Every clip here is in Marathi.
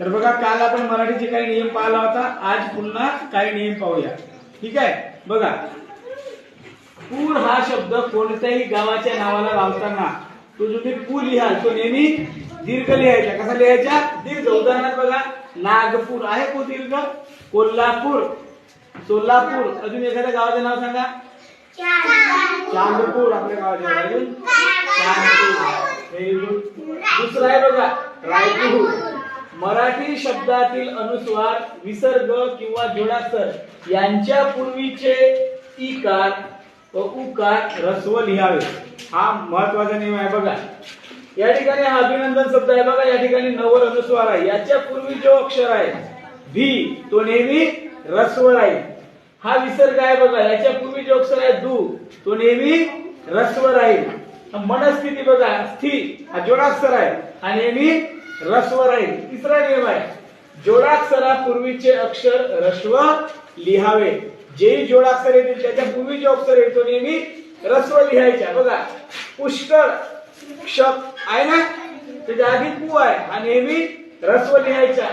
तर बघा काल आपण मराठीचे काही नियम पाहिला होता. आज पुन्हा काही नियम पाहूया. ठीक आहे? बघा. पूर हा शब्द कोणत्याही गावाच्या नावाला लावताना तो जो तुम्ही पू लिहाल तो नेहमी दीर्घ लिहायचा. कसा लिहायचा? दीर्घ. उदाहरणार्थ बघा नागपूर आहे को दीर्घ? कोल्हापूर. सोलापूर. अजून एखाद्या गावाचं नाव सांगा. चांदपूर. आपल्या गावाचे नाव अजून. चांदपूर. दुसरं आहे बघा रायपूर मराठी शब्दातील अनुस्वार विसर्ग किंवा जोडासर यांच्या पूर्वीचे इकार व उकार रस्व लिहावे. हा महत्त्वाचा नियम आहे बघा. या ठिकाणी हा अभिनंदन शब्द आहे बघा. या ठिकाणी नवर अनुस्वार आहे. याच्या पूर्वी जो अक्षर आहे भी तो नेहमी रस्व राहील. हा विसर्ग आहे बघा. याच्या पूर्वी जो अक्षर आहे दू तो नेहमी रस्व राहील. मनस्थिती बघा स्थि हा जोडाक्षर आहे. हा नेहमी रस्व राहील तिसरा नियम आहे. जोडाक्षरापूर्वीचे अक्षर रस्व लिहावे. जे जोडाक्षर येतील त्याच्या पूर्वी जो अक्षर येतो नेहमी रस्व लिहायचा. बघा पुष्कळ क्षप आहे ना? त्याच्या आधी पू आहे हा नेहमी रस्व लिहायचा.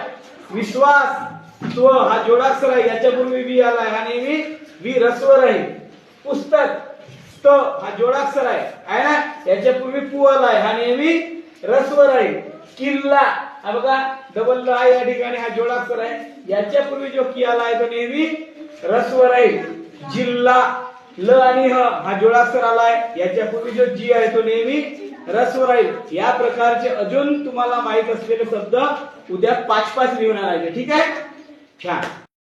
विश्वास स्व हा जोडाक्षर आहे याच्या पूर्वी बी आलाय हा नेहमी वी रस्व राहील. पुस्तक स्त हा जोडाक्षर आहे. आहे ना? याच्या पूर्वी पू आलाय हा नेहमी रस्व आहे किल्ला. हा बघा डबल ल आहे या ठिकाणी हा जोडाक्षर आहे. याच्या पूर्वी जो की आला आहे तो नेहमी रस्व आहे जिल्हा ल आणि ह हा जोडाक्षर आलाय याच्या पूर्वी जो जी आहे तो नेहमी रस्व आहे या प्रकारचे अजून तुम्हाला माहीत असलेले शब्द उद्या पाच पाच लिहून आणायचे. ठीक आहे? छान.